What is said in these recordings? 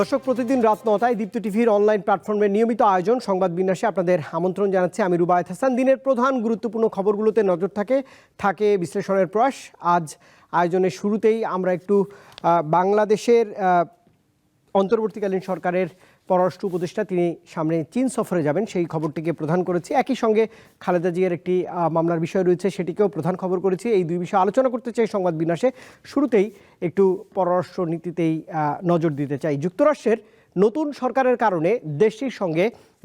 দর্শক, প্রতিদিন রাত নটায় দীপ্ত টিভির অনলাইন প্ল্যাটফর্মের নিয়মিত আয়োজন, সংবাদ বিন্যাসে আপনাদের আমন্ত্রণ জানাচ্ছি আমি রুবায়ত হাসান। দিনের প্রধান গুরুত্বপূর্ণ খবরগুলোতে নজর থাকে থাকে বিশ্লেষণের প্রয়াস। আজ আয়োজনের শুরুতেই আমরা একটু বাংলাদেশের অন্তর্বর্তীকালীন সরকারের পররাষ্ট্র উপদেষ্টা তিনি সামনে চীন সফরে যাবেন, সেই খবরটিকে প্রধান করেছি। একই সঙ্গে খালেদা জিয়ার একটি মামলার বিষয় রয়েছে, সেটিকেও প্রধান খবর করেছি। এই দুই বিষয়ে আলোচনা করতে চাই সংবাদ বিন্যাসে। শুরুতেই একটু পররাষ্ট্র নীতিতেই নজর দিতে চাই। যুক্তরাষ্ট্রের নতুন সরকারের কারণে দেশটির সঙ্গে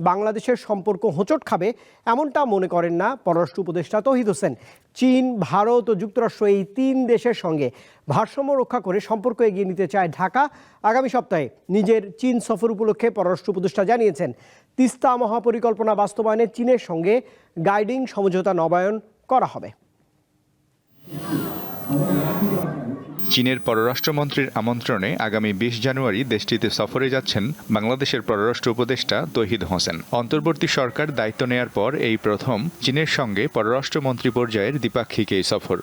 বাংলাদেশের সম্পর্ক হোঁচট খাবে এমনটা মনে করেন না পররাষ্ট্র উপদেষ্টা তহিদ হোসেন। চীন, ভারত ও যুক্তরাষ্ট্র এই তিন দেশের সঙ্গে ভারসাম্য রক্ষা করে সম্পর্ক এগিয়ে নিতে চায় ঢাকা। আগামী সপ্তাহে নিজের চীন সফর উপলক্ষে পররাষ্ট্র উপদেষ্টা জানিয়েছেন, তিস্তা মহাপরিকল্পনা বাস্তবায়নে চীনের সঙ্গে গাইডিং সমঝোতা নবায়ন করা হবে। চীনের পররাষ্ট্রমন্ত্রীর আমন্ত্রণে আগামী বিশ জানুয়ারি দেশটিতে সফরে যাচ্ছেন বাংলাদেশের পররাষ্ট্র উপদেষ্টা তহিদ হোসেন। অন্তর্বর্তী সরকার দায়িত্ব নেয়ার পর এই প্রথম চীনের সঙ্গে পররাষ্ট্রমন্ত্রী পর্যায়ের দ্বিপাক্ষিক এই সফর।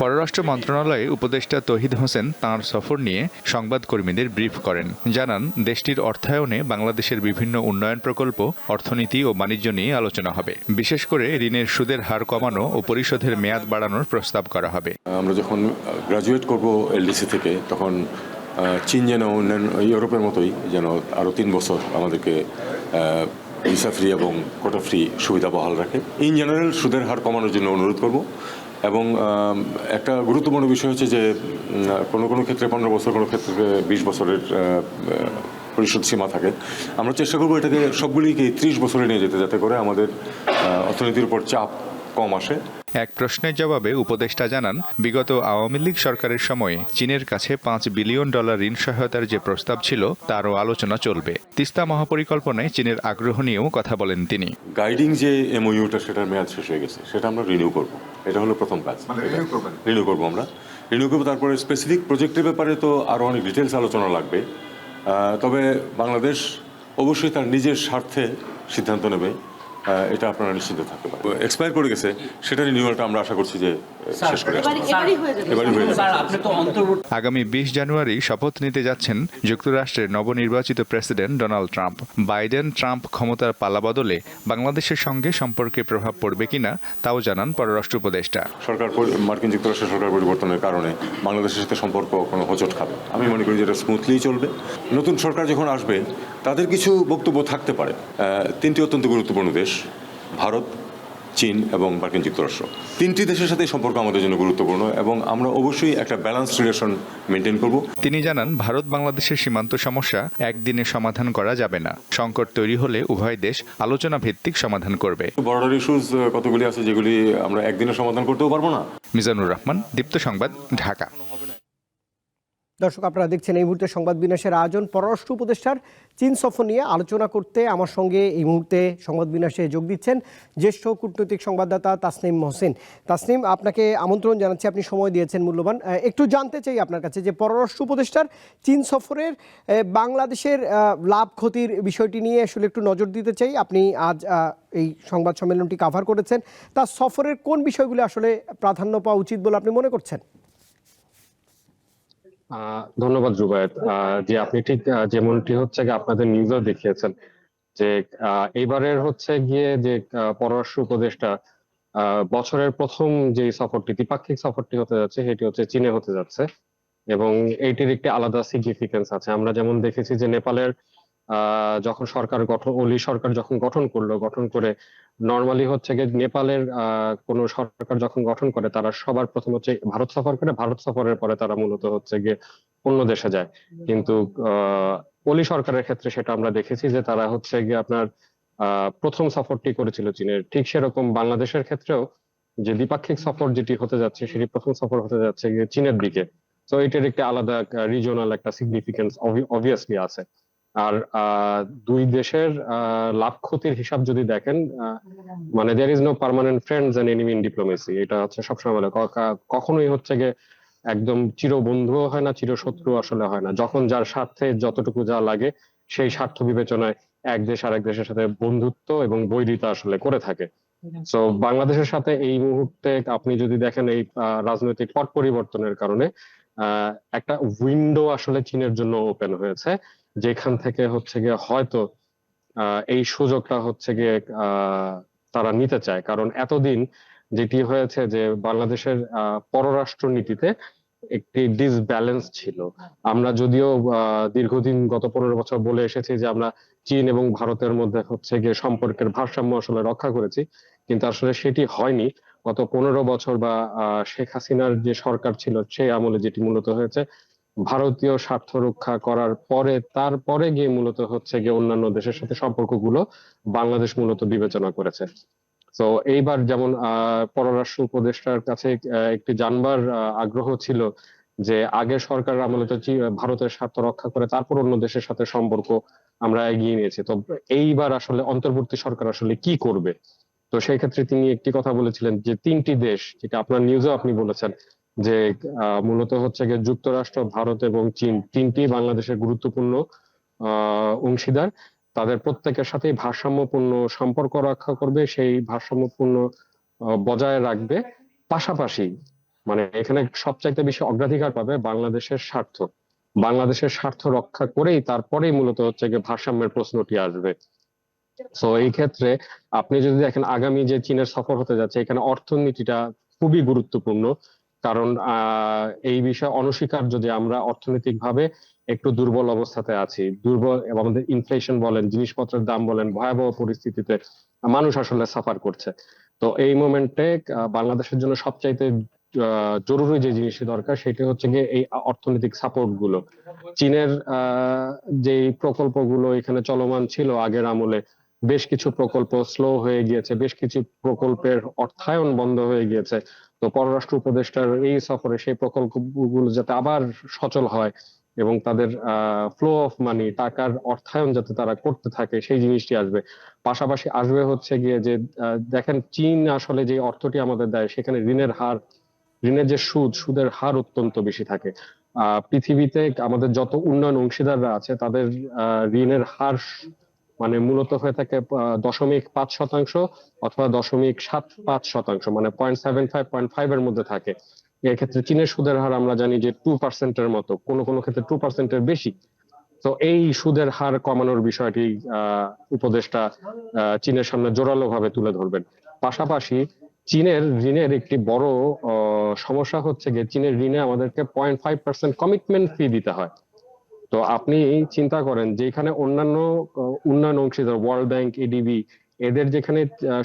পররাষ্ট্র মন্ত্রণালয়ে উপদেষ্টা তহিদ হোসেন তাঁর সফর নিয়ে সংবাদকর্মীদের ব্রিফ করেন। জানান, দেশটির অর্থায়নে বাংলাদেশের বিভিন্ন উন্নয়ন প্রকল্প, অর্থনীতি ও বাণিজ্য নিয়ে আলোচনা হবে। বিশেষ করে ঋণের সুদের হার কমানো ও পরিশোধের মেয়াদ বাড়ানোর প্রস্তাব করা হবে। আমরা যখন গ্রাজুয়েট করব এলডিসি থেকে, তখন চীন যেন অন্যান্য ইউরোপের মতোই যেন আরও তিন বছর আমাদেরকে ভিসা ফ্রি এবং কোটা ফ্রি সুবিধা বহাল রাখে। ইন জেনারেল সুদের হার কমানোর জন্য অনুরোধ করব। এবং একটা গুরুত্বপূর্ণ বিষয় হচ্ছে যে কোনো কোনো ক্ষেত্রে পনেরো বছর, কোনো ক্ষেত্রে বিশ বছরের পরিশোধ সীমা থাকে। আমরা চেষ্টা করব এটাকে সবগুলিকে ত্রিশ বছরে নিয়ে যেতে, যাতে করে আমাদের অর্থনীতির উপর চাপ কম আসে? এক প্রশ্নের জবাবে উপদেষ্টা জানান বিগত আওয়ামী লীগ সরকারের সময়ে চীনের কাছে পাঁচ বিলিয়ন ডলার ঋণ সহায়তার যে প্রস্তাব ছিল তারও আলোচনা চলবে। তিস্তা মহাপরিকল্পনায় চীনের আগ্রহ নিয়েও কথা বলেন তিনি। গাইডিং যে এমওইউটা সেটার মেয়াদ শেষ হয়ে গেছে। সেটা আমরা রিনিউ করব। এটা হলো প্রথম কাজ। রিনিউ করব আমরা। রিনিউ করব তারপরে স্পেসিফিক প্রজেক্টের ব্যাপারে তো আরও অনেক ডিটেলস আলোচনা লাগবে। তবে বাংলাদেশ অবশ্যই তার নিজের স্বার্থে সিদ্ধান্ত নেবে। এটা আপনারা নিশ্চিন্ত থাকতে পারেন। এক্সপায়ার করে গেছে সেটা রিনিউয়ালটা আমরা আশা করছি যে শেষ করে আসব। এবারই হয়ে যাবে। এবারই হয়ে যাবে। স্যার আপনি তো অন্তর্বর্তী আগামী বিশ জানুয়ারি শপথ নিতে যাচ্ছেন যুক্তরাষ্ট্রের নবনির্বাচিত president Donald Trump. Biden Trump ক্ষমতার পালা বদলে বাংলাদেশের সঙ্গে সম্পর্কে প্রভাব পড়বে কিনা তাও জানান পররাষ্ট্র উপদেষ্টা। সরকার মার্কিন যুক্তরাষ্ট্রের সরকার পরিবর্তনের কারণে বাংলাদেশের সাথে সম্পর্ক কোনো হোঁচট খাবে আমি মনে করি যেটা স্মুথলি চলবে। নতুন সরকার যখন আসবে তাদের কিছু বক্তব্য থাকতে পারে। তিনটি অত্যন্ত গুরুত্বপূর্ণ দেশ। ভারত চীন এবং মার্কিন যুক্তরাষ্ট্র। তিনটি দেশের সাথে সম্পর্ক আমাদের জন্য গুরুত্বপূর্ণ এবং আমরা অবশ্যই একটা ব্যালেন্স রিলেশন মেনটেন করব। তিনি জানান ভারত বাংলাদেশের সীমান্ত সমস্যা একদিনে সমাধান করা যাবে না। সংকট তৈরি হলে উভয় দেশ আলোচনা ভিত্তিক সমাধান করবে। বর্ডার ইস্যুজ কতগুলি আছে যেগুলি আমরা একদিনে সমাধান করতেও পারব না? মিজানুর রহমান দীপ্ত সংবাদ ঢাকা। দর্শক, আপনারা দেখছেন এই মুহূর্তে সংবাদ বিন্যাসের আয়োজন। পররাষ্ট্র উপদেষ্টার চীন সফর নিয়ে আলোচনা করতে আমার সঙ্গে এই মুহূর্তে সংবাদ বিন্যাসে যোগ দিচ্ছেন জ্যেষ্ঠ কূটনৈতিক সংবাদদাতা তাসনিম মহসিন। তাসনিম, আপনাকে আমন্ত্রণ জানাচ্ছি, আপনি সময় দিয়েছেন মূল্যবান। একটু জানতে চাই আপনার কাছে যে পররাষ্ট্র উপদেষ্টার চীন সফরের বাংলাদেশের লাভ ক্ষতির বিষয়টি নিয়ে আসলে একটু নজর দিতে চাই। আপনি আজ এই সংবাদ সম্মেলনটি কাভার করেছেন। তার সফরের কোন বিষয়গুলো আসলে প্রাধান্য পাওয়া উচিত বলে আপনি মনে করছেন? ধন্যবাদ জুবায়েত আহ, যে আপনি ঠিক যেমনটি হচ্ছে আপনাদের নিউজও দেখিয়েছেন যে এইবারের হচ্ছে গিয়ে যে পররাষ্ট্র উপদেষ্টা বছরের প্রথম যে সফরটি দ্বিপাক্ষিক সফরটি হতে যাচ্ছে সেটি হচ্ছে চীনে হতে যাচ্ছে এবং এইটির একটি আলাদা সিগনিফিকেন্স আছে। আমরা যেমন দেখেছি যে নেপালের আহ, যখন সরকার গঠন ওলি সরকার যখন গঠন করল, গঠন করে নর্মালি হচ্ছে গিয়ে নেপালের কোনো সরকার যখন গঠন করে, তারা সবার প্রথম হচ্ছে ভারত সফর করে, ভারত সফরের পরে তারা মূলত হচ্ছে গিয়ে অন্য দেশে যায়। কিন্তু ওলি সরকারের ক্ষেত্রে সেটা আমরা দেখেছি যে তারা হচ্ছে গিয়ে আপনার প্রথম সফরটি করেছিল চীনের। ঠিক সেরকম বাংলাদেশের ক্ষেত্রেও যে দ্বিপাক্ষিক সফর যেটি হতে যাচ্ছে, সেটি প্রথম সফর হতে যাচ্ছে চীনের দিকে। তো এটার একটা আলাদা রিজিওনাল একটা সিগনিফিকেন্স অবভিয়াসলি আছে। আর দুই দেশের লাভ ক্ষতির হিসাব যদি দেখেন মানে there is no permanent friends and enemy in diplomacy এটা হচ্ছে সবসময় বলে। কখনোই হচ্ছে গিয়ে একদম চির বন্ধুও হয় না চির শত্রু আসলে হয় না। যখন যার স্বার্থে যতটুকু যা লাগে, সেই স্বার্থ বিবেচনায় এক দেশ আর এক দেশের সাথে বন্ধুত্ব এবং বৈরিতা আসলে করে থাকে। তো বাংলাদেশের সাথে এই মুহূর্তে আপনি যদি দেখেন এই রাজনৈতিক পট পরিবর্তনের কারণে একটা উইন্ডো আসলে চীনের জন্য ওপেন হয়েছে। যেখান থেকে হচ্ছে গিয়ে হয়তো এই সুযোগটা হচ্ছে গিয়ে তারা নিতে চায়। কারণ এতদিন যেটি হয়েছে যে বাংলাদেশের পররাষ্ট্র নীতিতে একটি ডিসব্যালেন্স ছিল। আমরা যদিও দীর্ঘদিন গত পনেরো বছর বলে এসেছি যে আমরা চীন এবং ভারতের মধ্যে হচ্ছে গিয়ে সম্পর্কের ভারসাম্য আসলে রক্ষা করেছি, কিন্তু আসলে সেটি হয়নি। গত পনেরো বছর বা শেখ হাসিনার যে সরকার ছিল, সেই আমলে যেটি মূলত হয়েছে ভারতীয় স্বার্থ রক্ষা করার পরে, তারপরে গিয়ে মূলত হচ্ছে গিয়ে অন্যান্য দেশের সাথে সম্পর্কগুলো বাংলাদেশ মূলত বিবেচনা করেছে। তো এইবার যেমন পররাষ্ট্র উপদেষ্টার কাছে একটি জানবার আগ্রহ ছিল যে আগে সরকার আমলে ভারতের স্বার্থ রক্ষা করে তারপর অন্য দেশের সাথে সম্পর্ক আমরা এগিয়ে নিয়েছি। তো এইবার আসলে অন্তর্বর্তী সরকার আসলে কি করবে? তো সেই ক্ষেত্রে তিনি একটি কথা বলেছিলেন যে তিনটি দেশ, যেটা আপনার নিউজেও আপনি বলেছেন যে মূলত হচ্ছে গিয়ে যুক্তরাষ্ট্র, ভারত এবং চীন তিনটি বাংলাদেশের গুরুত্বপূর্ণ অংশীদার। তাদের প্রত্যেকের সাথেই ভারসাম্যপূর্ণ সম্পর্ক রক্ষা করবে, সেই ভারসাম্যপূর্ণ বজায় রাখবে। পাশাপাশি মানে এখানে সবচাইতে বেশি অগ্রাধিকার পাবে বাংলাদেশের স্বার্থ। বাংলাদেশের স্বার্থ রক্ষা করেই তারপরেই মূলত হচ্ছে গিয়ে ভারসাম্যের প্রশ্নটি আসবে। তো এই ক্ষেত্রে আপনি যদি দেখেন, আগামী যে চীনের সফর হতে যাচ্ছে, এখানে অর্থনীতিটা খুবই গুরুত্বপূর্ণ। কারণ এই বিষয়ে অনস্বীকার্য যে আমরা অর্থনৈতিকভাবে একটু দুর্বল অবস্থাতে আছি, দুর্বল এবং আমাদের ইনফ্লেশন বলেন, জিনিসপত্রের দাম বলেন, ভয়াবহ পরিস্থিতিতে মানুষ আসলে সাফার করছে। তো এই মোমেন্টে বাংলাদেশের জন্য সবচাইতে জরুরি যে জিনিসটি দরকার সেটি হচ্ছে গিয়ে এই অর্থনৈতিক সাপোর্টগুলো। চীনের যে প্রকল্পগুলো এখানে চলমান ছিল আগের আমলে, বেশ কিছু প্রকল্প স্লো হয়ে গিয়েছে, বেশ কিছু প্রকল্পের অর্থায়ন বন্ধ হয়ে গিয়েছে। তো পররাষ্ট্র উপদেষ্টার এই সফরে সেই প্রকল্পগুলো যাতে আবার সচল হয় এবং তাদের ফ্লো অফ মানি টাকার অর্থায়ন যাতে তারা করতে থাকে, সেই জিনিসটি আসবে। পাশাপাশি আসবে হচ্ছে গিয়ে যে দেখেন চীন আসলে যে অর্থটি আমাদের দেয়, সেখানে ঋণের হার, ঋণের যে সুদ, সুদের হার অত্যন্ত বেশি থাকে। পৃথিবীতে আমাদের যত উন্নয়ন অংশীদাররা আছে, তাদের ঋণের হার মানে মূলত হয়ে থাকে দশমিক পাঁচ শতাংশ অথবা দশমিক সাত পাঁচ শতাংশ মানে point seven five point five এর মধ্যে থাকে। এক্ষেত্রে চীনের সুদের হার আমরা জানি যে টু পার্সেন্টের মতো, কোনো কোনো ক্ষেত্রে টু পার্সেন্টের বেশি। তো এই সুদের হার কমানোর বিষয়টি উপদেষ্টা চীনের সামনে জোরালো ভাবে তুলে ধরবেন। পাশাপাশি চীনের ঋণের একটি বড় সমস্যা হচ্ছে গিয়ে চীনের ঋণে আমাদেরকে point five percent commitment fee দিতে হয়। তো আপনি চিন্তা করেন, যেখানে অন্যান্য উন্নয়ন অংশীদার ওয়ার্ল্ড ব্যাংক এডিবি এদের যেখানে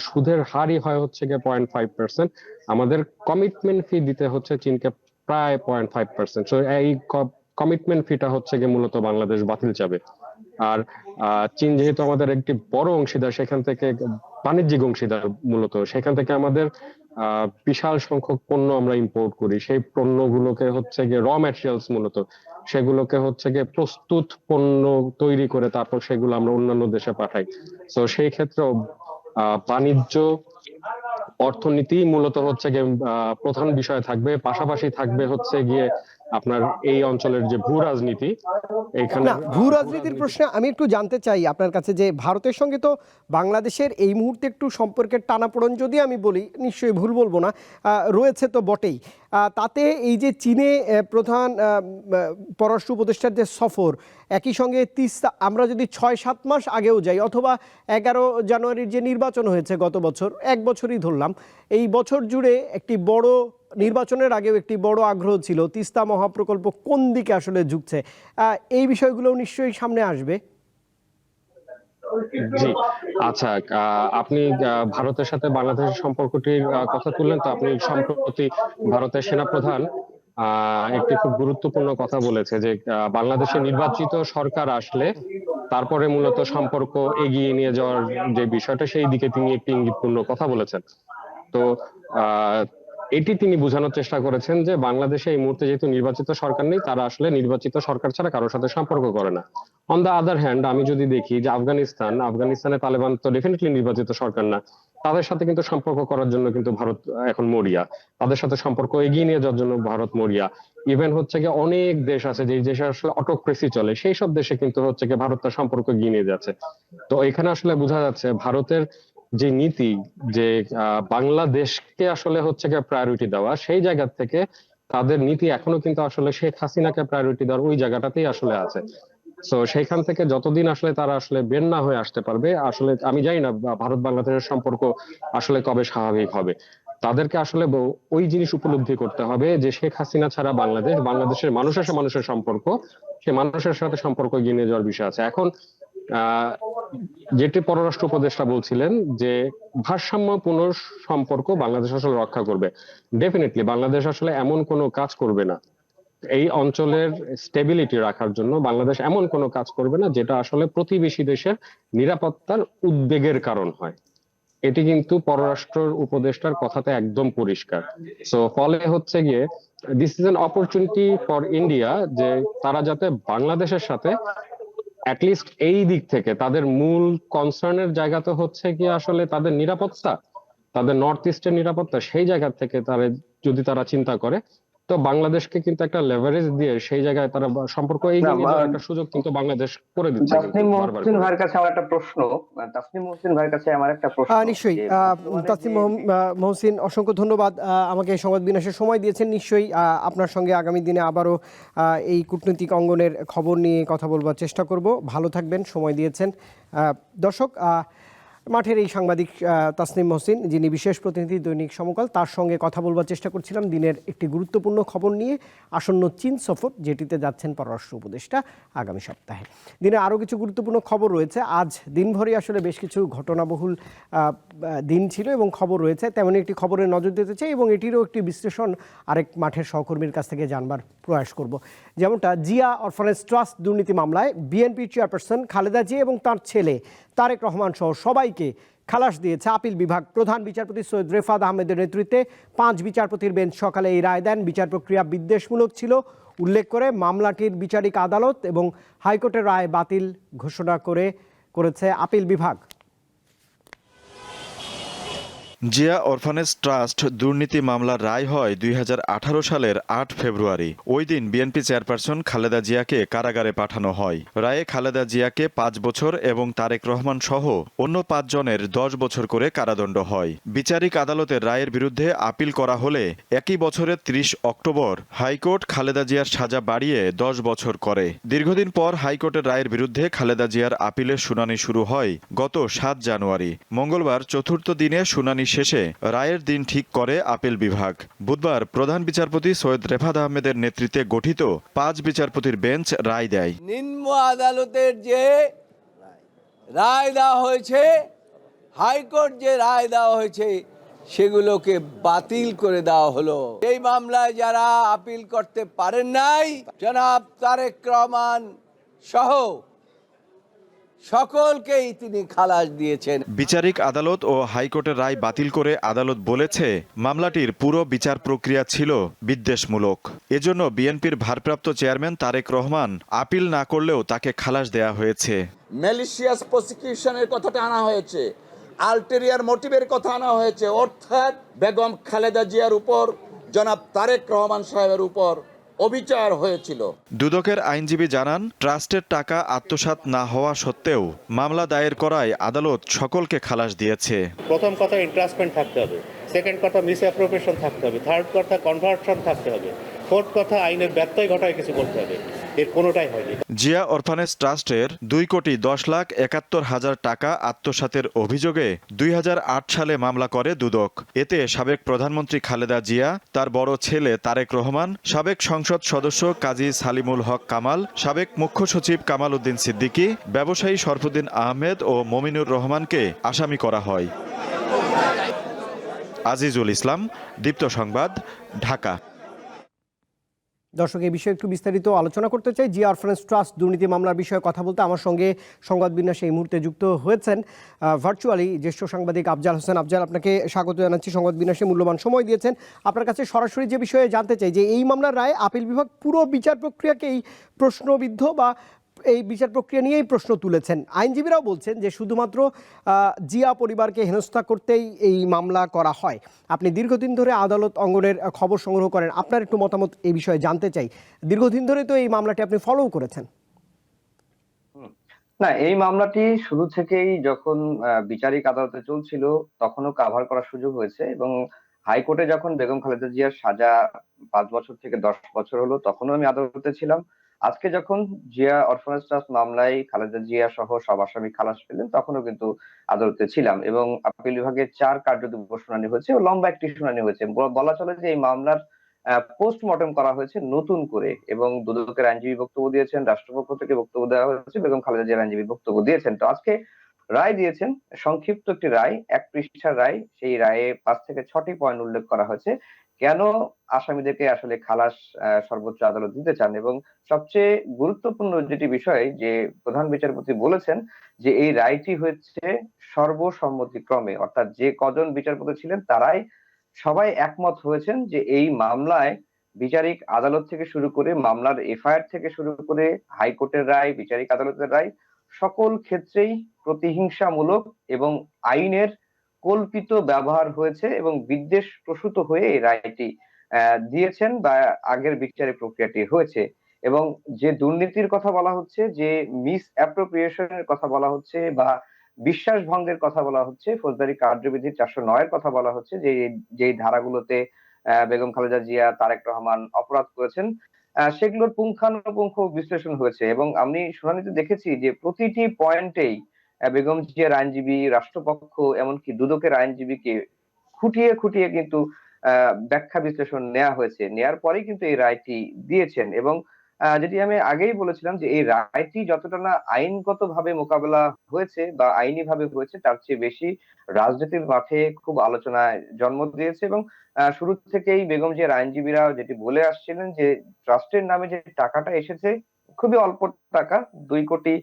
সুদের হারই হয় হচ্ছে গিয়ে পয়েন্ট ফাইভ পার্সেন্ট আমাদের কমিটমেন্ট ফি দিতে হচ্ছে চীনকে প্রায় পয়েন্ট ফাইভ পার্সেন্ট তো এই কমিটমেন্ট ফিটা হচ্ছে গিয়ে মূলত বাংলাদেশ বাতিল যাবে আর চীন যেহেতু আমাদের একটি বড় অংশীদার, সেখান থেকে বাণিজ্যিক অংশীদার মূলত, সেখান থেকে আমাদের বিশাল সংখ্যক পণ্য আমরা ইম্পোর্ট করি। সেই পণ্যগুলোকে হচ্ছে গিয়ে র ম্যাটেরিয়ালস মূলত। সেগুলোকে হচ্ছে গিয়ে প্রস্তুত পণ্য তৈরি করে তারপর সেগুলো আমরা অন্যান্য দেশে পাঠাই। তো সেই আহ, বাণিজ্য অর্থনীতি মূলত হচ্ছে গিয়ে প্রধান বিষয় থাকবে। পাশাপাশি থাকবে হচ্ছে গিয়ে আপনার এই অঞ্চলের যে ভূ রাজনীতি, এখানে ভূ রাজনীতির প্রশ্নে আমি একটু জানতে চাই আপনার কাছে যে ভারতের সঙ্গে তো বাংলাদেশের এই মুহূর্তে একটু সম্পর্কের টানাপোড়ন যদি আমি বলি, নিশ্চয়ই ভুল বলব না রয়েছে তো বটেই। তাতে এই যে চীনে প্রধান পররাষ্ট্র উপদেষ্টার যে সফর একই সঙ্গে তিস্তা আমরা যদি ছয়, সাত মাস আগেও যাই, অথবা এগারো জানুয়ারির যে নির্বাচন হয়েছে গত বছর, এক বছরই ধরলাম। এই বছর জুড়ে একটি বড় নির্বাচনের আগেও একটি বড় আগ্রহ ছিল, তিস্তা মহাপ্রকল্প কোন দিকে আসলে ঝুঁকছে? এই বিষয়গুলো নিশ্চয়ই সামনে আসবে। জি আচ্ছা আপনি ভারতের সাথে বাংলাদেশের সম্পর্কটির কথা তুললেন, তো আপনি সম্প্রতি ভারতের সেনাপ্রধান একটি খুব গুরুত্বপূর্ণ কথা বলেছে যে বাংলাদেশে নির্বাচিত সরকার আসলে তারপরে মূলত সম্পর্ক এগিয়ে নিয়ে যাওয়ার যে বিষয়টা সেই দিকে তিনি একটি ইঙ্গিতপূর্ণ কথা বলেছেন। তো আহ, এটি তিনি বোঝানোর চেষ্টা করেছেন যে বাংলাদেশে এই মুহূর্তে যেহেতু নির্বাচিত সরকার নেই, তারা আসলে নির্বাচিত সরকার ছাড়া কারোর সাথে সম্পর্ক করে না। অন দা আদার হ্যান্ড আমি যদি দেখি যে আফগানিস্তান, আফগানিস্তানে তালেবান তো ডেফিনেটলি নির্বাচিত সরকার না। তাদের সাথে কিন্তু সম্পর্ক করার জন্য কিন্তু ভারত এখন মরিয়া। তাদের সাথে সম্পর্ক এগিয়ে নিয়ে যাওয়ার জন্য ভারত মরিয়া। ইভেন হচ্ছে গিয়ে অনেক দেশ আছে যে দেশে আসলে অটোক্রেসি চলে, সেই সব দেশে কিন্তু হচ্ছে গিয়ে ভারত তার সম্পর্ক এগিয়ে নিয়ে যাচ্ছে। তো এখানে আসলে বোঝা যাচ্ছে ভারতের যে নীতি যে বাংলাদেশকে আসলে হচ্ছে গিয়ে প্রায়োরিটি দেওয়া, সেই জায়গা থেকে তাদের নীতি এখনও কিন্তু আসলে শেখ হাসিনাকে প্রায়োরিটি দেওয়ার ওই জায়গাটাতেই আসলে আছে। তো সেইখান থেকে যতদিন আসলে তারা আসলে বের না হয়ে আসতে পারবে, আসলে আমি জানি না ভারত বাংলাদেশের সম্পর্ক আসলে কবে স্বাভাবিক হবে। তাদেরকে আসলে ওই জিনিস উপলব্ধি করতে হবে যে, শেখ হাসিনা ছাড়া বাংলাদেশ, বাংলাদেশের মানুষের সাথে মানুষের সম্পর্ক, সে মানুষের সাথে সম্পর্ক এগিয়ে নিয়ে যাওয়ার বিষয় আছে। এখন যেটি পররাষ্ট্র উপদেষ্টা বলছিলেন যে ভারসাম্য সম্পর্ক বাংলাদেশ আসলে রক্ষা করবে। ডেফিনেটলি বাংলাদেশ আসলে এমন কোনো কাজ করবে না। এই অঞ্চলের স্টেবিলিটি রাখার জন্য বাংলাদেশ এমন কোনো কাজ করবে না যেটা আসলে প্রতিবেশী দেশের নিরাপত্তার উদ্বেগের কারণ হয়। এটি কিন্তু পররাষ্ট্র উপদেষ্টার কথাতে একদম পরিষ্কার। সো ফলে হচ্ছে গিয়ে this is an opportunity for India যে তারা যাতে বাংলাদেশের সাথে অ্যাটলিস্ট এই দিক থেকে তাদের মূল কনসার্নের জায়গা তো হচ্ছে কি আসলে তাদের নিরাপত্তা, তাদের নর্থ ইস্টের নিরাপত্তা, সেই জায়গা থেকে তারা যদি তারা চিন্তা করে তো বাংলাদেশকে কিন্তু একটা লেভারেজ দিয়ে সেই জায়গায় তারা সম্পর্ক এগিয়ে নিয়ে একটা সুযোগ কিন্তু বাংলাদেশ করে দিচ্ছে কিন্তু তাসনিম মহসিন ভাইয়ের কাছে আমার একটা প্রশ্ন। তাসনিম মহসিন ভাইয়ের কাছে আমার একটা প্রশ্ন। আহ, নিশ্চয়ই। তাসনিম মহসিন অসংখ্য ধন্যবাদ। আমাকে এই সংবাদ বিনাশের সময় দিয়েছেন। নিশ্চয়ই আহ, আপনার সঙ্গে আগামী দিনে আবারও আহ, এই কূটনৈতিক অঙ্গনের খবর নিয়ে কথা বলবার চেষ্টা করব। ভালো থাকবেন সময় দিয়েছেন। আহ, দর্শক আহ, মাঠের এই সাংবাদিক তাসনিম মহসিন, যিনি বিশেষ প্রতিনিধি দৈনিক সমকাল, তার সঙ্গে কথা বলবার চেষ্টা করছিলাম দিনের একটি গুরুত্বপূর্ণ খবর নিয়ে, আসন্ন চীন সফর, যেটিতে যাচ্ছেন পররাষ্ট্র উপদেষ্টা আগামী সপ্তাহে। দিনে আরও কিছু গুরুত্বপূর্ণ খবর রয়েছে। আজ দিনভরই আসলে বেশ কিছু ঘটনাবহুল দিন ছিল এবং খবর রয়েছে। তেমনই একটি খবরে নজর দিতে চাই এবং এটিরও একটি বিশ্লেষণ আরেক মাঠের সহকর্মীর কাছ থেকে জানবার প্রয়াস করব। যেমনটা, জিয়া অরফানেজ ট্রাস্ট দুর্নীতি মামলায় বিএনপি চেয়ারপারসন খালেদা জিয়া এবং তার ছেলে তারেক রহমান সহ সবাইকে খালাস দিয়েছে। আপিল বিভাগ প্রধান বিচারপতি সৈয়দ রেফাত আহমেদের নেতৃত্বে পাঁচ বিচারপতির বেঞ্চ সকালে এই রায় দেন। বিচার প্রক্রিয়া বিদ্বেষমূলক ছিল। উল্লেখ করে মামলাটির বিচারিক আদালত এবং হাইকোর্টের রায় বাতিল ঘোষণা করে করেছে আপিল বিভাগ। জিয়া অরফানেজ ট্রাস্ট দুর্নীতি মামলার রায় হয় দুই হাজার আঠারো সালের আট ফেব্রুয়ারি। ওই দিন বিএনপি চেয়ারপারসন খালেদা জিয়াকে কারাগারে পাঠানো হয়। রায়ে খালেদা জিয়াকে পাঁচ বছর এবং তারেক রহমান সহ অন্য পাঁচজনের দশ বছর করে কারাদণ্ড হয়। বিচারিক আদালতের রায়ের বিরুদ্ধে আপিল করা হলে একই বছরের ত্রিশ অক্টোবর হাইকোর্ট খালেদা জিয়ার সাজা বাড়িয়ে দশ বছর করে। দীর্ঘদিন পর হাইকোর্টের রায়ের বিরুদ্ধে খালেদা জিয়ার আপিলের শুনানি শুরু হয় গত সাত জানুয়ারি। মঙ্গলবার চতুর্থ দিনে শুনানি শেষে রায়ের দিন ঠিক করে আপিল বিভাগ। বুধবার প্রধান বিচারপতি সৈয়দ রেফাত আহমেদের নেতৃত্বে গঠিত পাঁচ বিচারপতির বেঞ্চ রায় দেয়। নিম্ন আদালতের যে রায় দেওয়া হয়েছে, হাইকোর্ট যে রায় দেওয়া হয়েছে, সেগুলোকে বাতিল করে দেওয়া হলো। এই মামলায় যারা আপিল করতে পারেন নাই, জনাব তারেক রহমান সহ সকলকেই তিনি খালাস দিয়েছেন। বিচারিক আদালত ও হাইকোর্টের রায় বাতিল করে আদালত বলেছে মামলাটির পুরো বিচার প্রক্রিয়া ছিল বিদ্বেষমূলক। এজন্য বিএনপির ভারপ্রাপ্ত চেয়ারম্যান তারেক রহমান আপিল না করলেও তাকে খালাস দেয়া হয়েছে। ম্যালিশিয়াস প্রসিকিউশনের কথাটা আনা হয়েছে। আলটেরিয়ার মোটিভের কথা আনা হয়েছে। অর্থাৎ বেগম খালেদা জিয়ার উপর জনাব তারেক রহমান সাহেবের উপর। অবিচার হয়েছিল। দুদকের আইনজীবী জানান ট্রাস্টের টাকা আত্মসাত না হওয়া সত্ত্বেও মামলা দায়ের করায় আদালত সকলকে খালাস দিয়েছে। প্রথম কথা ইন্টারেস্টমেন্ট থাকতে হবে। সেকেন্ড কথা মিস থাকতে হবে। থার্ড কথা কনভার্সন থাকতে হবে। ফোর্থ কথা আইনের ব্যত্যয় ঘটায় কিছু করতে হবে। এর কোনোটাই হয়নি। জিয়া অরফানেজ ট্রাস্টের দুই কোটি দশ লাখ একাত্তর হাজার টাকা আত্মসাতের অভিযোগে দুই হাজার আট সালে মামলা করে দুদক। এতে সাবেক প্রধানমন্ত্রী খালেদা জিয়া, তার বড় ছেলে তারেক রহমান, সাবেক সংসদ সদস্য কাজী সালিমুল হক কামাল, সাবেক মুখ্য সচিব কামাল উদ্দিন সিদ্দিকী, ব্যবসায়ী শরফুদ্দিন আহমেদ ও মমিনুর রহমানকে আসামি করা হয়। আজিজুল ইসলাম, দীপ্ত সংবাদ, ঢাকা। দর্শক, এই বিষয়ে একটু বিস্তারিত আলোচনা করতে চাই। জি আরফারেন্স ট্রাস্ট দুর্নীতি মামলার বিষয়ে কথা বলতে আমার সঙ্গে সংবাদ বিন্যাস এই মুহূর্তে যুক্ত হয়েছেন ভার্চুয়ালি জ্যেষ্ঠ সাংবাদিক আফজাল হোসেন। আফজাল, আপনাকে স্বাগত জানাচ্ছি। সংবাদ বিন্যাসে মূল্যবান সময় দিয়েছেন। আপনার কাছে সরাসরি যে বিষয়ে জানতে চাই, যে এই মামলার রায় আপিল বিভাগ পুরো বিচার প্রক্রিয়াকেই প্রশ্নবিদ্ধ বা এই বিচার প্রক্রিয়া নিয়েই প্রশ্ন তুলেছেন। আইনজীবীরাও বলছেন যে শুধুমাত্র জিয়া পরিবারকে হেনস্থা করতেই এই মামলা করা হয়। আপনি দীর্ঘদিন ধরে আদালত অঙ্গনের খবর সংগ্রহ করেন, আপনার একটু মতামত এই বিষয়ে জানতে চাই। দীর্ঘদিন ধরে তো এই মামলাটি আপনি ফলো করেছেন। না, এই মামলাটি শুরু থেকেই যখন বিচারিক আদালতে চলছিল, তখনও কাভার করার সুযোগ হয়েছে এবং হাইকোর্টে যখন বেগম খালেদা জিয়ার সাজা পাঁচ বছর থেকে দশ বছর হলো, তখনও আমি আদালতে ছিলাম। আজকে যখন জিয়া অরফানেজ ট্রাস্ট মামলায় খালেদা জিয়া সহ সব আসামি খালাস পেলেন, তখনও কিন্তু আদালতে ছিলাম এবং আপিল বিভাগের চার কার্যদিবস শুনানি হয়েছে ও লম্বা একটি শুনানি হয়েছে। বলা চলে যে এই মামলার পোস্টমর্টম করা হয়েছে নতুন করে এবং দুদকের আইনজীবী বক্তব্য দিয়েছেন, রাষ্ট্রপক্ষ থেকে বক্তব্য দেওয়া হয়েছে, বেগম খালেদা জিয়ার আইনজীবী বক্তব্য দিয়েছেন। তো আজকে রায় দিয়েছেন, সংক্ষিপ্ত একটি রায়, এক পৃষ্ঠার রায়, সেই রায়ে পাঁচ থেকে ছটি পয়েন্ট উল্লেখ করা হয়েছে। কেন আসামিদেরকে আসলে খালাস সর্বোচ্চ আদালত দিতে চান? এবং সবচেয়ে গুরুত্বপূর্ণ যেটি বিষয়, যে প্রধান বিচারপতি বলেছেন যে এই রায়টি হচ্ছে সর্বসম্মতিক্রমে, অর্থাৎ যে কজন বিচারপতি ছিলেন তারাই সবাই একমত হয়েছেন যে এই মামলায় বিচারিক আদালত থেকে শুরু করে মামলার এফআইআর থেকে শুরু করে হাইকোর্টের রায়, বিচারিক আদালতের রায় সকল ক্ষেত্রেই প্রতিহিংসামূলক এবং আইনের কল্পিত ব্যবহার হয়েছে এবং বিদ্বেষ প্রসূত হয়ে এই রায়টি দিয়েছেন বা আগের বিচারিক প্রক্রিয়াটি হয়েছে। এবং যে দুর্নীতির কথা বলা হচ্ছে, যে মিস অ্যাপ্রোপ্রিয়েশনের কথা বলা হচ্ছে বা বিশ্বাস ভঙ্গের কথা বলা হচ্ছে, ফৌজদারি কার্যবিধি চারশো নয়ের কথা বলা হচ্ছে, যে যেই ধারাগুলোতে বেগম খালেদা জিয়া, তারেক রহমান অপরাধ করেছেন সেগুলোর পুঙ্খানুপুঙ্খ বিশ্লেষণ হয়েছে। এবং আমি শুনানিতে দেখেছি যে প্রতিটি পয়েন্টেই বেগম জিয়ার আইনজীবী, রাষ্ট্রপক্ষ, এমনকি দুদকের আইনজীবীকে খুঁটিয়ে খুঁটিয়ে কিন্তু ব্যাখ্যা বিশ্লেষণ নেওয়া হয়েছে। নেয়ার পরেই কিন্তু এই রায়টি দিয়েছেন। এবং যেটি আমি আগেই বলেছিলাম যে এই রায়টি যতটা না আইনগত ভাবে মোকাবেলা হয়েছে বা আইনি ভাবে হয়েছে, তার চেয়ে বেশি রাজনীতির মাঠে খুব আলোচনায় জন্ম দিয়েছে এবং শুরু থেকেই বেগম জিয়ার আইনজীবীরা যেটি বলে আসছিলেন যে ট্রাস্টের নামে যে টাকাটা এসেছে, খুবই অল্প টাকা, দুই কোটি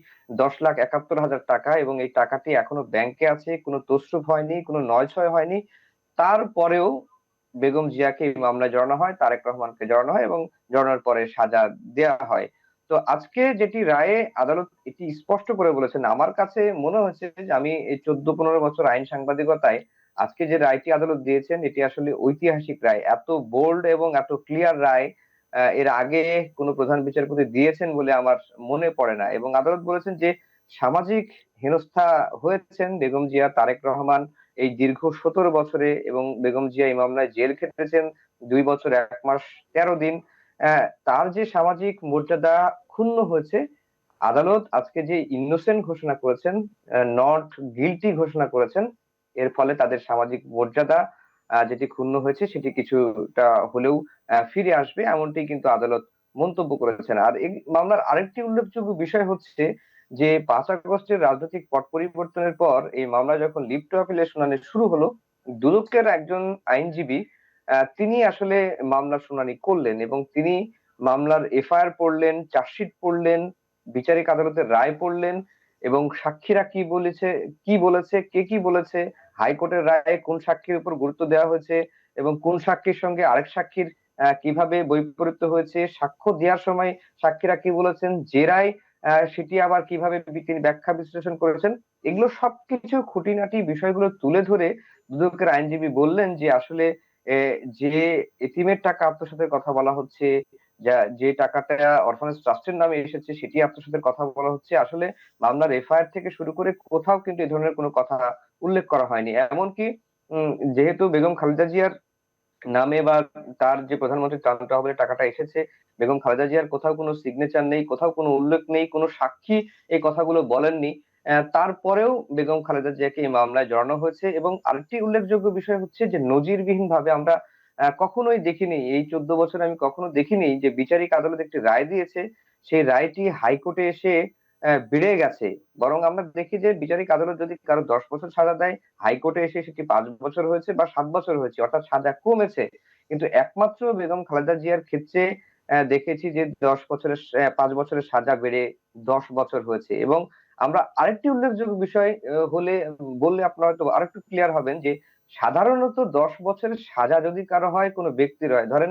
দশ লাখ একাত্তর হাজার টাকা এবং এই টাকাটি এখনও ব্যাংকে আছে, কোনো তসরুপ হয়নি, কোনো নয় ছয় হয়নি। তারপরেও বেগম জিয়াকে মামলায় জড়ানো হয়, তারেক রহমানকে জড়ানো হয় এবং জড়ানোর পরে সাজা দেয়া হয়। তো আজকে যেটি রায়ে আদালত এটি স্পষ্ট করে বলেছেন, আমার কাছে মনে হচ্ছে যে আমি এই চোদ্দ পনেরো বছর আইন সাংবাদিকতায় আজকে যে রায়টি আদালত দিয়েছেন, এটি আসলে ঐতিহাসিক রায়। এত বোল্ড এবং এত ক্লিয়ার রায় এর আগে কোনো প্রধান বিচারপতি দিয়েছেন বলে আমার মনে পড়ে না। এবং আদালত বলেছেন যে সামাজিক হেনস্থা হয়েছেন বেগম জিয়া, তারেক রহমান এই দীর্ঘ সতেরো বছরে এবং বেগম জিয়া এই মামলায় জেল খেটেছেন, দুই বছর, এক মাস, তেরো দিন। তার যে সামাজিক মর্যাদা ক্ষুণ্ণ হয়েছে, আদালত আজকে যে ইনোসেন্ট ঘোষণা করেছেন নট গিলটি ঘোষণা করেছেন, এর ফলে তাদের সামাজিক মর্যাদা যেটি ক্ষুণ্ণ হয়েছে, সেটি কিছুটা হলেও ফিরে আসবে, এমনটি কিন্তু আদালত মন্তব্য করেছেন। আর এই মামলার আরেকটি উল্লেখযোগ্য বিষয় হচ্ছে যে পাঁচ আগস্টের রাজনৈতিক পট পরিবর্তনের পর এই মামলা যখন লিপ্ট আপিলের শুনানি শুরু হলো, দুদকের একজন আইনজীবী তিনি আসলে মামলার শুনানি করলেন এবং তিনি মামলার এফআইআর পড়লেন, চার্জশিট পড়লেন, বিচারিক আদালতের রায় পড়লেন এবং সাক্ষীরা কি বলেছে কি বলেছে, কে কি বলেছে, হাইকোর্টের রায়ে কোন সাক্ষীর উপর গুরুত্ব দেওয়া হয়েছে এবং কোন সাক্ষীর সঙ্গে আরেক সাক্ষীর কীভাবে বৈপরীত্য হয়েছে, সাক্ষ্য দেওয়ার সময় সাক্ষীরা কি বলেছেন জেরায় সেটি আবার কীভাবে তিনি ব্যাখ্যা বিশ্লেষণ করেছেন এগুলো সবকিছু খুঁটিনাটি বিষয়গুলো তুলে ধরে দুদকের আইনজীবী বললেন যে আসলে এ, যে এতিমের টাকা আত্মসাতের কথা বলা হচ্ছে যা টাকাটা অরফানেজ ট্রাস্টের নামে এসেছে সেটি আত্মসাতের কথা বলা হচ্ছে আসলে মামলার এফআইআর থেকে শুরু করে কোথাও কিন্তু এই ধরনের কোনো কথা উল্লেখ করা হয়নি। এমনকি যেহেতু বেগম খালেদা জিয়ার নামে বা তার যে প্রধানমন্ত্রী ত্রাণ তহবিলের টাকাটা এসেছে। বেগম খালেদা জিয়ার কোথাও কোনো সিগনেচার নেই, কোথাও কোনো উল্লেখ নেই, কোনো সাক্ষী এই কথাগুলো বলেননি। তারপরেও বেগম খালেদা জিয়াকে এই মামলায় জড়ানো হয়েছে এবং আরেকটি উল্লেখযোগ্য বিষয় হচ্ছে যে নজিরবিহীন ভাবে আমরা কখনোই দেখিনি, এই চোদ্দ বছরে আমি কখনো দেখিনি যে বিচারিক আদালত একটি রায় দিয়েছে। সেই রায়টি হাইকোর্টে এসে বেড়ে গেছে। বরং আমরা দেখি যে বিচারিক আদালত যদি কারও দশ বছর সাজা দেয়, হাইকোর্টে এসে সেটি পাঁচ বছর হয়েছে বা সাত বছর হয়েছে, অর্থাৎ সাজা কমেছে। কিন্তু একমাত্র বেগম খালেদা জিয়ার ক্ষেত্রে দেখেছি যে দশ বছরের পাঁচ বছরের সাজা বেড়ে দশ বছর হয়েছে। এবং আমরা আরেকটি উল্লেখযোগ্য বিষয় হলে বললে আপনারা হয়তো আরেকটু ক্লিয়ার হবেন যে সাধারণত দশ বছরের সাজা যদি কারও হয়, কোনো ব্যক্তির হয়। ধরেন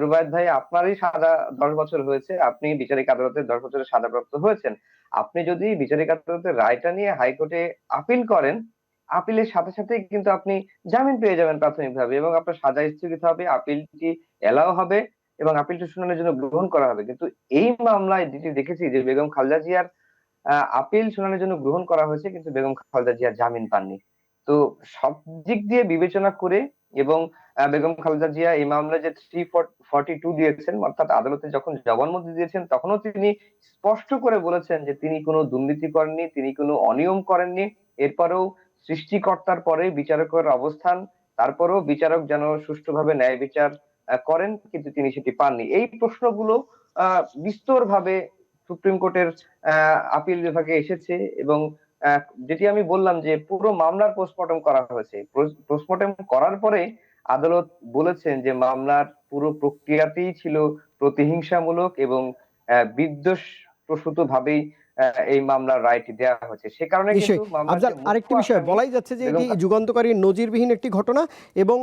রুবায়েত ভাই, আপনারই সাজা দশ বছর হয়েছে, আপনি বিচারিক আদালতে দশ বছরের সাজাপ্রাপ্ত হয়েছেন। আপনি যদি বিচারিক আদালতের রায়টা নিয়ে হাইকোর্টে আপিল করেন, আপিলের সাথে সাথে কিন্তু আপনি জামিন পেয়ে যাবেন প্রাথমিকভাবে এবং আপনার সাজা স্থগিত হবে, আপিলটি এলাও হবে এবং আপিলটি শুনানির জন্য গ্রহণ করা হবে। কিন্তু এই মামলায় যেটি দেখেছি যে বেগম খালদা জিয়ার আপিল শুনানির জন্য গ্রহণ করা হয়েছে, কিন্তু বেগম খালেদা জিয়া জামিন পাননি। তো সব দিক দিয়ে বিবেচনা করে এবং বেগম খালেদা জিয়া এই মামলায় যে থ্রি ফর্টি টু দিয়েছেন অর্থাৎ আদালতে যখন জবানবন্দি দিয়েছেন তখনও তিনি স্পষ্ট করে বলেছেন যে তিনি কোনো দুর্নীতি করেননি তিনি কোনো অনিয়ম করেননি। এরপরেও সৃষ্টিকর্তার পরে বিচারকের অবস্থান তারপরেও বিচারক যেন সুষ্ঠুভাবে ন্যায় বিচার করেন কিন্তু তিনি সেটি পাননি। এই প্রশ্নগুলো আহ, বিস্তরভাবে সুপ্রিম কোর্টের আহ, আপিল বিভাগে এসেছে এবং যেটি আমি বললাম যে পুরো মামলার পোস্টমর্টম করা হয়েছে। পোস্টমর্টম করার পরে আদালত বলেছেন যে মামলার পুরো প্রক্রিয়াতেই ছিল প্রতিহিংসামূলক এবং বিদ্বেষ প্রসূত ভাবেই এই মামলার রায়টি দেওয়া হয়েছে। সে কারণে কিন্তু আফজাল আরেকটি বিষয়। বলাই যাচ্ছে যে এটি যুগান্তকারী নজিরবিহীন একটি ঘটনা এবং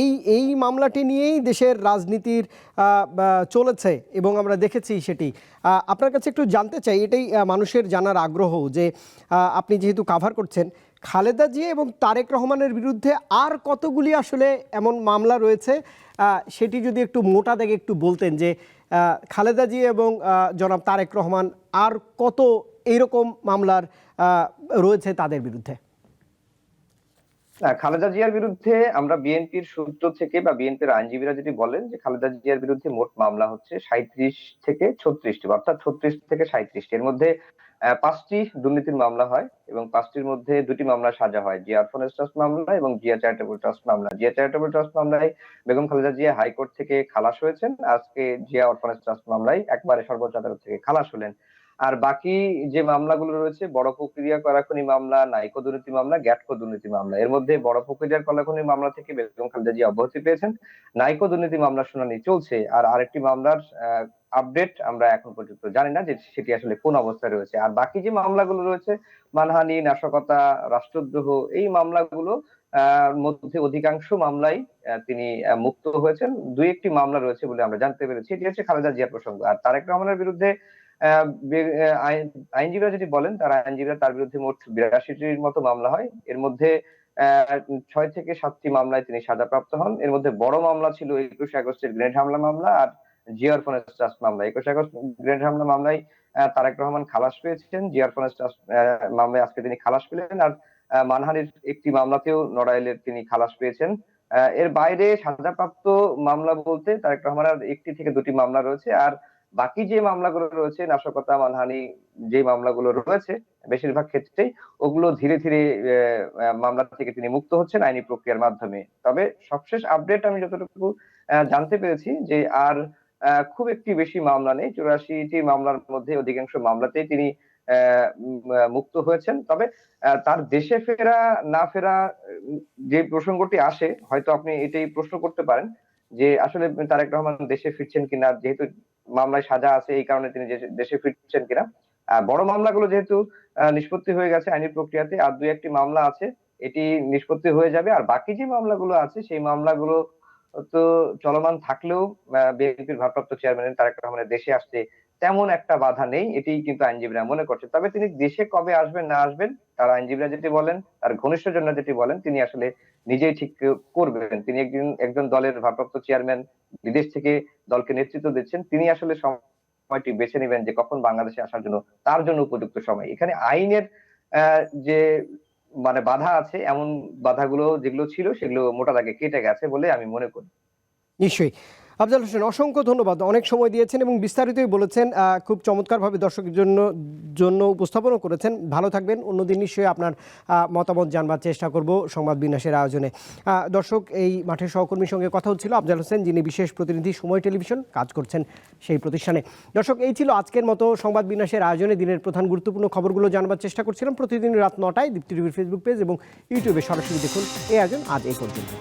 এই এই মামলাটি নিয়েই দেশের রাজনীতির চলেছে এবং আমরা দেখেছি সেটি। আপনার কাছে একটু জানতে চাই এটাই মানুষের জানার আগ্রহ যে আহ, আপনি যেহেতু কাভার করছেন খালেদা জিয়া এবং তারেক রহমানের বিরুদ্ধে আর কতগুলি আসলে এমন মামলা রয়েছে? আহ, সেটি যদি একটু মোটা দেখে একটু বলতেন যে খালেদা জিয়া এবং জনাব তারেক রহমান আর কত এইরকম মামলার রয়েছে তাদের বিরুদ্ধে? না খালেদা জিয়ার বিরুদ্ধে আমরা বিএনপির সূত্র থেকে বা বিএনপির আইনজীবীরা যদি বলেন যে খালেদা জিয়ার বিরুদ্ধে মোট মামলা হচ্ছে সাঁত্রিশ থেকে ছত্রিশটি অর্থাৎ ছত্রিশ থেকে সাঁত্রিশটি এর মধ্যে পাঁচটি দুর্নীতির মামলা হয় এবং পাঁচটির মধ্যে দুটি মামলা সাজা হয়। জিয়া অরফানেজ ট্রাস্ট মামলা এবং জিয়া চ্যারিটেবল ট্রাস্ট মামলা। জিয়া চ্যারিটেবল ট্রাস্ট মামলায় বেগম খালেদা জিয়া হাইকোর্ট থেকে খালাস হয়েছেন। আজকে জিয়া অরফানেজ ট্রাস্ট মামলায় একবারে সর্বোচ্চ আদালত থেকে খালাস হলেন। আর বাকি যে মামলাগুলো রয়েছে, বড় প্রক্রিয়া করাখনি মামলা, নাইকো দুর্নীতি মামলা, গ্যাটকো দুর্নীতি মামলা। এর মধ্যে বড় প্রক্রিয়ার কলাখনি মামলা থেকে বেগম খালেদা জিয়া অব্যাহতি পেয়েছেন। নাইকো দুর্নীতি মামলার শুনানি চলছে। আর আরেকটি মামলার আপডেট আমরা এখন পর্যন্ত জানি না যে সেটি আসলে কোন অবস্থায় রয়েছে। আর বাকি যে মামলাগুলো রয়েছে, মানহানি, নাশকতা, রাষ্ট্রদ্রোহ, এই মামলাগুলো মধ্যে অধিকাংশ মামলাই তিনি মুক্ত হয়েছেন। দুই একটি মামলা রয়েছে বলে আমরা জানতে পেরেছি। এটি হচ্ছে খালেদা জিয়া প্রসঙ্গ। আর তারেক রহমানের বিরুদ্ধে আইনজীবীরা যদি বলেন, তারা আইনজীবীরা তার বিরুদ্ধে মোট বিরাশিটির মতো মামলা হয়। এর মধ্যে ছয় থেকে সাতটি মামলায় তিনি সাজাপ্রাপ্ত হন। এর মধ্যে বড় মামলা ছিল একুশে আগস্টের গ্রেনেড হামলা মামলা। আর জিয়ার ফোনেস ট্রাস্ট মামলা একুশে আগস্ট গ্রেনেড হামলা মামলায় তারেক রহমান খালাস পেয়েছেন। জিয়ার ফোনেস ট্রাস্ট মামলায় আজকে তিনি খালাস পেলেন আর মানহানির একটি মামলাতেও নড়াইলের তিনি খালাস পেয়েছেন। এর বাইরে সাজাপ্রাপ্ত মামলা বলতে তারেক রহমানের একটি থেকে দুটি মামলা রয়েছে আর বাকি যে মামলাগুলো রয়েছে, নাশকতা, মানহানি যে মামলাগুলো রয়েছে বেশিরভাগ ক্ষেত্রেই, ওগুলো ধীরে ধীরে মামলা থেকে তিনি মুক্ত হচ্ছেন আইনি প্রক্রিয়ার মাধ্যমে। তবে সবশেষ আপডেট আমি যতটুকু জানতে পেরেছি যে আর খুব একটি বেশি মামলা নেই। চুরাশিটি মামলার মধ্যে অধিকাংশ মামলাতেই তিনি মুক্ত হয়েছেন। তবে তার দেশে ফেরা, না ফেরা, যে প্রসঙ্গটি আসে, হয়তো আপনি এটাই প্রশ্ন করতে পারেন যে আসলে তারেক রহমান দেশে ফিরছেন কিনা, যেহেতু মামলায় সাজা আছে, এই কারণে তিনি দেশে- ফিরছেন কিনা। বড় মামলাগুলো যেহেতু নিষ্পত্তি হয়ে গেছে আইনি প্রক্রিয়াতে, আর দুই একটি মামলা আছে, এটি নিষ্পত্তি হয়ে যাবে। আর বাকি যে মামলাগুলো আছে, সেই মামলাগুলো তো চলমান থাকলেও বিএনপির ভারপ্রাপ্ত চেয়ারম্যান তারেক রহমানের দেশে আসতে তেমন একটা বাধা নেই এটি কিন্তু আইনজীবীরা মনে করছে তবে তিনি দেশে কবে আসবেন, না আসবেন, তার আইনজীবীরা যেটি বলেন, তার ঘনিষ্ঠ জন্য যেটি বলেন, তিনি আসলে নিজেই ঠিক করবেন। তিনি একজন একজন দলের ভারপ্রাপ্ত চেয়ারম্যান বিদেশ থেকে দলকে নেতৃত্ব দিচ্ছেন, তিনি আসলে সময়টি বেছে নেবেন যে কখন বাংলাদেশে আসার জন্য, তার জন্য উপযুক্ত সময়। এখানে আইনের যে মানে বাধা আছে, এমন বাধাগুলো যেগুলো ছিল সেগুলো মোটা দাগে কেটে গেছে বলে আমি মনে করি। নিশ্চয়ই। আফজাল হোসেন, অসংখ্য ধন্যবাদ। অনেক সময় দিয়েছেন এবং বিস্তারিতই বলেছেন খুব চমৎকারভাবে দর্শকের জন্য জন্য উপস্থাপনও করেছেন। ভালো থাকবেন। অন্যদিন নিশ্চয়ই আপনার মতামত জানবার চেষ্টা করব সংবাদ বিন্যাসের আয়োজনে। দর্শক, এই মাঠের সহকর্মীর সঙ্গে কথা হচ্ছিল আফজাল হোসেন, যিনি বিশেষ প্রতিনিধি সময় টেলিভিশন কাজ করছেন সেই প্রতিষ্ঠানে। দর্শক, এই ছিল আজকের মতো সংবাদ বিন্যাসের আয়োজনে দিনের প্রধান গুরুত্বপূর্ণ খবরগুলো জানবার চেষ্টা করছিলাম। প্রতিদিন রাত নটায় দীপ্তি টিভির ফেসবুক পেজ এবং ইউটিউবে সরাসরি দেখুন। এই আয়োজন আজ এই পর্যন্ত।